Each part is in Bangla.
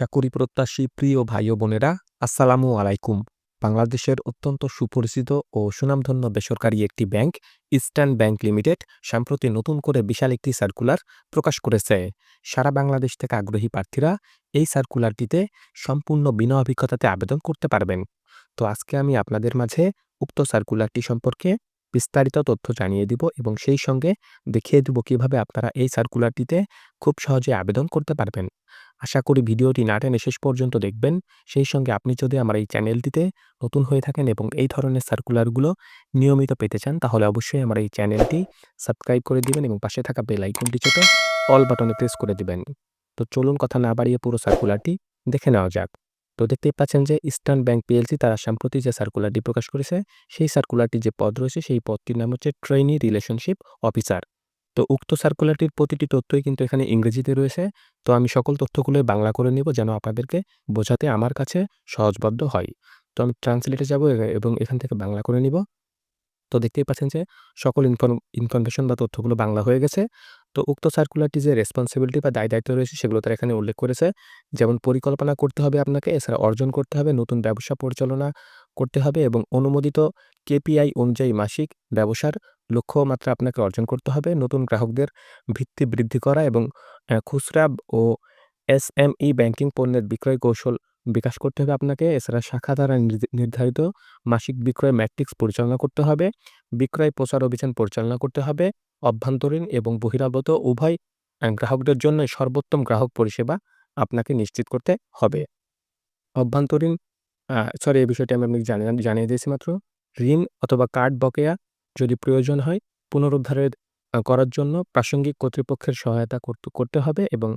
চাকুরি প্রত্যাশী প্রিয় ভাই ও বোনেরা, আসসালামু আলাইকুম। বাংলাদেশের অত্যন্ত সুপরিচিত ও সুনামধন্য বেসরকারি একটি ব্যাংক, ইস্টার্ন ব্যাংক লিমিটেড, সম্প্রতি নতুন করে বিশাল একটি সার্কুলার প্রকাশ করেছে। সারা বাংলাদেশ থেকে আগ্রহী প্রার্থীরা এই সার্কুলারটিতে সম্পূর্ণ বিনা অভিজ্ঞতাতে আবেদন করতে পারবেন। তো আজকে আমি আপনাদের মাঝে উক্ত সার্কুলারটি সম্পর্কে বিস্তারিত তথ্য জানিয়ে দিব এবং সেই সঙ্গে দেখিয়ে দিব কীভাবে আপনারা এই সার্কুলারটিতে খুব সহজে আবেদন করতে পারবেন। আশা করি ভিডিওটি না টেনে শেষ পর্যন্ত দেখবেন। সেই সঙ্গে আপনি যদি আমার এই চ্যানেলটিতে নতুন হয়ে থাকেন এবং এই ধরনের সার্কুলারগুলো নিয়মিত পেতে চান, তাহলে অবশ্যই আমার এই চ্যানেলটি সাবস্ক্রাইব করে দিবেন এবং পাশে থাকা বেল আইকনটি চেপে অল বাটনে প্রেস করে দিবেন। তো চলুন কথা না বাড়িয়ে পুরো সার্কুলারটি দেখে নেওয়া যাক। তো দেখতেই পাচ্ছেন যে ইস্টার্ন ব্যাংক পিএলসি তারা সম্প্রতি যে সার্কুলারটি প্রকাশ করেছে, সেই সার্কুলারটি যে পদ রয়েছে, সেই পদটির নাম হচ্ছে ট্রেনি রিলেশনশিপ অফিসার তো উক্ত সার্কুলারটির প্রতিটি তথ্যই কিন্তু এখানে ইংরেজিতে রয়েছে। তো আমি সকল তথ্যগুলোই বাংলা করে নিব যেন আপনাদেরকে বোঝাতে আমার কাছে সহজবদ্ধ হয়। তো আমি ট্রান্সলেটে যাব এবং এখান থেকে বাংলা করে নিব। তো দেখতেই পাচ্ছেন যে সকল ইনফর্ম ইনফরমেশন বা তথ্যগুলো বাংলা হয়ে গেছে। তো উক্ত সার্কুলারটি যে রেসপন্সিবিলিটি বা দায় দায়িত্ব রয়েছে সেগুলো তারা এখানে উল্লেখ করেছে। যেমন পরিকল্পনা করতে হবে আপনাকে, এছাড়া অর্জন করতে হবে, নতুন ব্যবসা পরিচালনা করতে হবে এবং অনুমোদিত কেপিআই অনুযায়ী মাসিক ব্যবসার লক্ষ্যমাত্রা আপনাকে অর্জন করতে হবে। নতুন গ্রাহকদের ভিত্তি বৃদ্ধি করা এবং খুচরা ও এসএমই ব্যাংকিং পণ্যের বিক্রয় কৌশল বিকাশ করতে হবে আপনাকে। এছাড়া শাখা দ্বারা নির্ধারিত মাসিক বিক্রয় ম্যাট্রিক্স পরিচালনা করতে হবে। বিক্রয় প্রচার অভিযান পরিচালনা করতে হবে। অভ্যন্তরীণ এবং বহিরাগত উভয় গ্রাহকদের জন্য সর্বোত্তম গ্রাহক পরিষেবা আপনাকে নিশ্চিত করতে হবে। অভ্যন্তরীণ সরি এই বিষয়টি আমি আপনাকে জানিয়ে জানিয়ে দিয়েছি মাত্র। ঋণ অথবা কার্ড বকেয়া যদি প্রয়োজন হয়, পুনরুদ্ধারের করার জন্য প্রাসঙ্গিক কর্তৃপক্ষের সহায়তা করতে হবে এবং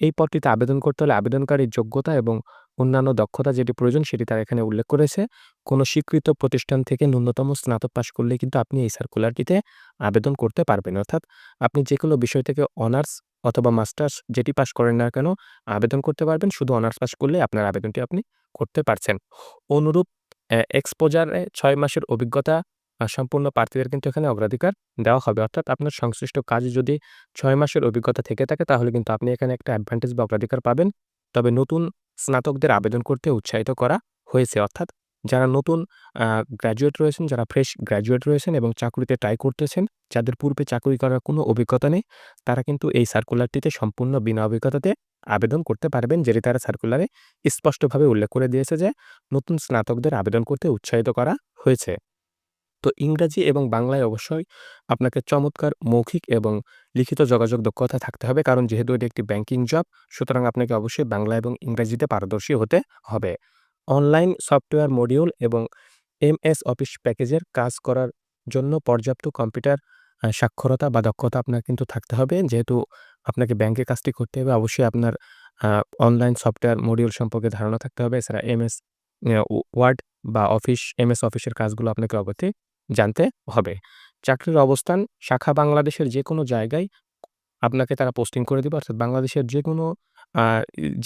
এই পদটিতে আবেদন করতে হলে আবেদনকারীর যোগ্যতা এবং অন্যান্য দক্ষতা যেটি প্রয়োজন সেটি তারা এখানে উল্লেখ করেছে। কোনো স্বীকৃত প্রতিষ্ঠান থেকে ন্যূনতম স্নাতক পাশ করলে কিন্তু আপনি এই সার্কুলারটিতে আবেদন করতে পারবেন। অর্থাৎ আপনি যে কোনো বিষয় থেকে অনার্স অথবা মাস্টার্স যেটি পাশ করেন না কেন, আবেদন করতে পারবেন। শুধু অনার্স পাশ করলে আপনার আবেদনটি আপনি করতে পারছেন। অনুরূপ এক্সপোজারে ছয় মাসের অভিজ্ঞতা সম্পূর্ণ প্রার্থীদের কিন্তু এখানে অগ্রাধিকার দেওয়া হবে। অর্থাৎ আপনার সংশ্লিষ্ট কাজে যদি ছয় মাসের অভিজ্ঞতা থেকে থাকে, তাহলে কিন্তু আপনি এখানে একটা অ্যাডভান্টেজ বা অগ্রাধিকার পাবেন। তবে নতুন স্নাতকদের আবেদন করতে উৎসাহিত করা হয়েছে। অর্থাৎ যারা নতুন গ্র্যাজুয়েট রয়েছেন, যারা ফ্রেশ গ্র্যাজুয়েট রয়েছেন এবং চাকরিতে ট্রাই করতেছেন, যাদের পূর্বে চাকরি করার কোনো অভিজ্ঞতা নেই, তারা কিন্তু এই সার্কুলারটিতে সম্পূর্ণ বিনা অভিজ্ঞতাতে আবেদন করতে পারবেন। যেটি তারা সার্কুলারে স্পষ্টভাবে উল্লেখ করে দিয়েছে যে, নতুন স্নাতকদের আবেদন করতে উৎসাহিত করা হয়েছে। তো ইংরাজি এবং বাংলায় অবশ্যই আপনাকে চমৎকার মৌখিক এবং লিখিত যোগাযোগ দক্ষতা থাকতে হবে। কারণ যেহেতু এটি একটি ব্যাংকিং জব সুতরাং আপনাকে অবশ্যই বাংলা এবং ইংরাজিতে পারদর্শী হতে হবে। অনলাইন সফটওয়্যার মডিউল এবং এমএস অফিস প্যাকেজের কাজ করার জন্য পর্যাপ্ত কম্পিউটার সাক্ষরতা বা দক্ষতা আপনার কিন্তু থাকতে হবে। যেহেতু আপনাকে ব্যাংকে কাজটি করতে হবে। অবশ্যই আপনার অনলাইন সফটওয়্যার মডিউল সম্পর্কে ধারণা থাকতে হবে। এছাড়া এমএস ওয়ার্ড বা অফিস এমএস অফিসের কাজগুলো আপনাকে অবশ্যই জানতে হবে। চাকরির অবস্থান, শাখা বাংলাদেশের যে কোনো জায়গায় আপনাকে তারা পোস্টিং করে দেবে। অর্থাৎ বাংলাদেশের যে কোনো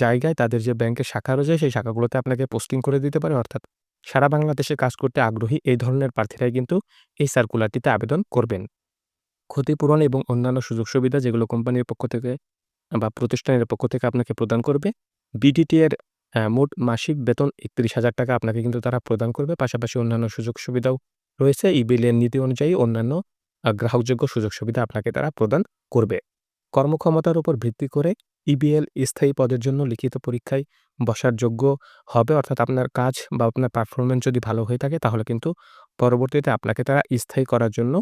জায়গায় তাদের যে ব্যাংকের শাখা রয়েছে, সেই শাখাগুলোতে আপনাকে পোস্টিং করে দিতে পারে। অর্থাৎ সারা বাংলাদেশে কাজ করতে আগ্রহী এই ধরনের প্রার্থীরাই কিন্তু এই সার্কুলারটিতে আবেদন করবেন। ক্ষতিপূরণ এবং অন্যান্য সুযোগ সুবিধা যেগুলো কোম্পানির পক্ষ থেকে, বা প্রতিষ্ঠানের পক্ষ থেকে আপনাকে প্রদান করবে। বিডিটি এর মোট মাসিক বেতন একত্রিশ হাজার টাকা আপনাকে কিন্তু তারা প্রদান করবে। পাশাপাশি অন্যান্য সুযোগ সুবিধাও রয়েছে। ই বিলের নীতি অনুযায়ী অন্যান্য গ্রাহকযোগ্য সুযোগ সুবিধা আপনাকে তারা প্রদান করবে। কর্মক্ষমতার উপর ভিত্তি করে ইবিএল স্থায়ী পদের জন্য লিখিত পরীক্ষায় বসার যোগ্য হবে। অর্থাৎ আপনার কাজ বা আপনার পারফরমেন্স যদি ভালো হয়ে থাকে, তাহলে কিন্তু পরবর্তীতে আপনাকে তারা স্থায়ী করার জন্য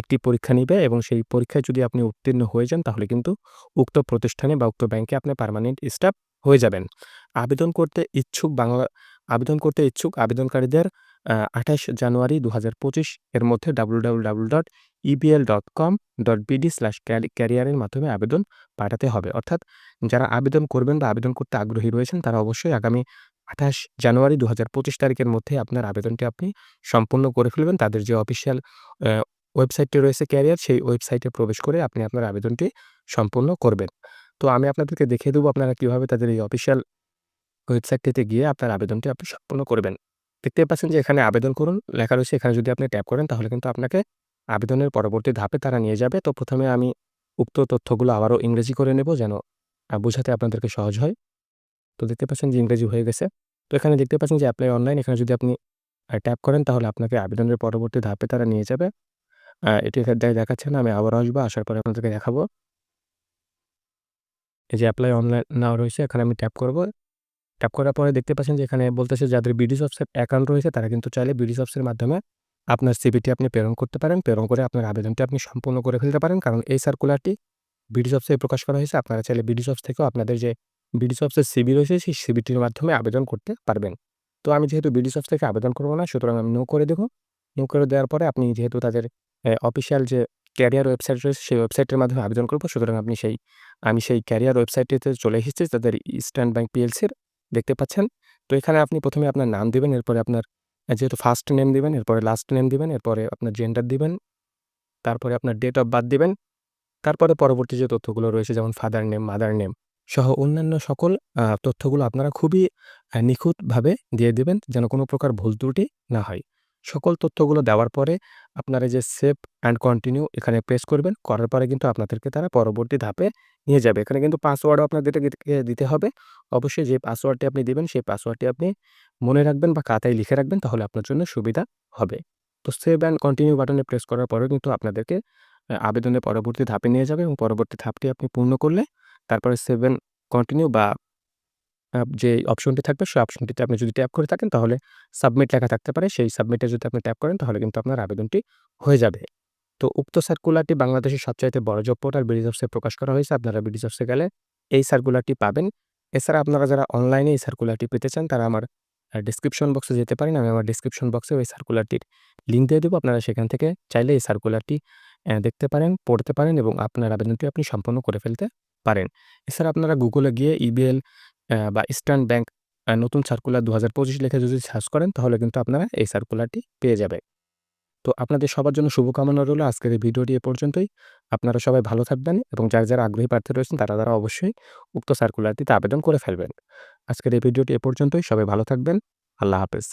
একটি পরীক্ষা নিবে এবং সেই পরীক্ষায় যদি আপনি উত্তীর্ণ হয়ে যান, তাহলে কিন্তু উক্ত প্রতিষ্ঠানে বা উক্ত ব্যাংকে আপনি পারমানেন্ট স্টাফ হয়ে যাবেন। আবেদন করতে ইচ্ছুক বাংলা, আবেদন করতে ইচ্ছুক আবেদনকারীদের আঠাশ জানুয়ারি দু হাজার পঁচিশ এর মধ্যে W dot EBL dot com dot BD slash ক্যারিয়ারের মাধ্যমে আবেদন পাঠাতে হবে। অর্থাৎ যারা আবেদন করবেন বা আবেদন করতে আগ্রহী রয়েছেন, তারা অবশ্যই আগামী আঠাশ জানুয়ারি দু হাজার পঁচিশ তারিখের মধ্যে আপনার আবেদনটি আপনি সম্পূর্ণ করে ফেলবেন। তাদের যে অফিসিয়াল ওয়েবসাইটটি রয়েছে ক্যারিয়ার সেই ওয়েবসাইটে প্রবেশ করে আপনি আপনার আবেদনটি সম্পূর্ণ করবেন। তো আমি আপনাদেরকে দেখিয়ে দেবো আপনারা কীভাবে তাদের এই অফিসিয়াল ওয়েবসাইটটিতে গিয়ে আপনার আবেদনটি আপনি সম্পূর্ণ করবেন। দেখতে পাচ্ছেন যে এখানে আবেদন করুন, লেখা রয়েছে, এখানে যদি আপনি ট্যাপ করেন, তাহলে কিন্তু আপনাকে আবেদনের পরবর্তী ধাপে তারা নিয়ে যাবে। তো প্রথমে আমি উক্ত তথ্যগুলো আবারও ইংরেজি করে নেব যেন বোঝাতে আপনাদেরকে সহজ হয়। তো দেখতে পাচ্ছেন যে ইংরেজি হয়ে গেছে। তো এখানে দেখতে পাচ্ছেন যে অ্যাপ্লাই অনলাইন এখানে যদি আপনি ট্যাপ করেন তাহলে আপনাকে আবেদনের পরবর্তী ধাপে তারা নিয়ে যাবে। এটি দেখাচ্ছে না। আমি আবার আসব। আসার পরে আপনাদেরকে দেখাবো। এই যে অ্যাপ্লাই অনলাইন নাও রয়েছে, এখানে আমি ট্যাপ করব। ট্যাপ করার পরে দেখতে পাচ্ছেন যে এখানে বলতেছে যাদের বিডিসপসের অ্যাকাউন্ট রয়েছে, তারা কিন্তু চাইলে বিডিসপসের মাধ্যমে আপনার সিভিটি আপনি প্রেরণ করতে পারেন। প্রেরণ করে আপনার আবেদনটি আপনি সম্পূর্ণ করে ফেলতে পারেন। কারণ এই সার্কুলারটি বিডিসপসে প্রকাশ করা হয়েছে। আপনারা চাইলে বিডিসপস থেকেও আপনাদের যে বিডিসপসের সিবি রয়েছে সেই সিবিটির মাধ্যমে আবেদন করতে পারবেন। তো আমি যেহেতু বিডিসপস থেকে আবেদন করব না সুতরাং আমি নো করে দেব। নো করে দেওয়ার পরে আপনি যেহেতু তাদের অফিসিয়াল যে ক্যারিয়ার ওয়েবসাইট রয়েছে সেই ওয়েবসাইটের মাধ্যমে আবেদন করব। সুতরাং আপনি সেই আমি সেই ক্যারিয়ার ওয়েবসাইটটিতে চলে এসেছি তাদের ইস্টার্ন ব্যাংক পিএলসির দেখতে পাচ্ছেন। তো এখানে আপনি প্রথমে আপনার নাম দেবেন এরপরে আপনার যেহেতু ফার্স্ট নেম দিবেন, এরপরে লাস্ট নেম দিবেন, এরপরে আপনার জেন্ডার দিবেন। তারপরে আপনার ডেট অফ বার্থ দিবেন। তারপরে পরবর্তী যে তথ্যগুলো রয়েছে যেমন ফাদার নেম, মাদার নেম সহ অন্যান্য সকল তথ্যগুলো আপনারা খুবই নিখুঁতভাবে দিয়ে দেবেন যেন কোনো প্রকার ভুল ত্রুটি না হয়। সকল তথ্যগুলো দেওয়ার পরে আপনারা যে সেভ অ্যান্ড কন্টিনিউ এখানে প্রেস করবেন। করার পরে কিন্তু আপনাদেরকে তারা পরবর্তী ধাপে নিয়ে যাবে। এখানে কিন্তু পাসওয়ার্ডও আপনাদেরকে দিতে হবে। অবশ্যই যে পাসওয়ার্ডটি আপনি দিবেন, সেই পাসওয়ার্ডটি আপনি মনে রাখবেন বা খাতায় লিখে রাখবেন, তাহলে আপনার জন্য সুবিধা হবে। তো সেভ অ্যান্ড কন্টিনিউ বাটনে প্রেস করার পরেও কিন্তু আপনাদেরকে আবেদনের পরবর্তী ধাপে নিয়ে যাবে এবং পরবর্তী ধাপটি আপনি পূর্ণ করলে তারপরে সেভেন কন্টিনিউ বা যে অপশনটি থাকবে সেই অপশনটিতে আপনি যদি ট্যাপ করে থাকেন তাহলে সাবমিট লেখা থাকতে পারে। সেই সাবমিটে যদি আপনি ট্যাপ করেন তাহলে কিন্তু আপনার আবেদনটি হয়ে যাবে। তো উক্ত সার্কুলারটি বাংলাদেশের সবচাইতে বড় জব পোর্টাল বিডিজবসে প্রকাশ করা হয়েছে। আপনারা বিডিজবসে গেলে এই সার্কুলারটি পাবেন। এছাড়া আপনারা যারা অনলাইনে এই সার্কুলারটি পেতে চান তারা আমার ডেসক্রিপশন বক্সে যেতে পারেন। আমি আমার ডেসক্রিপশন বক্সে ওই সার্কুলারটির লিঙ্ক দিয়ে দেবো আপনারা সেখান থেকে চাইলে এই সার্কুলারটি দেখতে পারেন, পড়তে পারেন এবং আপনার আবেদনটি আপনি সম্পন্ন করে ফেলতে পারেন। এছাড়া আপনারা গুগলে গিয়ে ইবিএল বা ইস্টার্ন ব্যাংক নতুন সার্কুলার ২০২৫ লিখে যদি সার্চ করেন তাহলে কিন্তু আপনারা এই সার্কুলারটি পেয়ে যাবেন। তো আপনাদের সবার জন্য শুভকামনা রইল। আজকের এই ভিডিওটি এ পর্যন্তই। আপনারা সবাই ভালো থাকবেন এবং যারা, যারা আগ্রহী প্রার্থী রয়েছেন তারা, তারা অবশ্যই উক্ত সার্কুলারটিতে আবেদন করে ফেলবেন। আজকের এই ভিডিওটি এ পর্যন্তই। সবাই ভালো থাকবেন। আল্লাহ হাফেজ।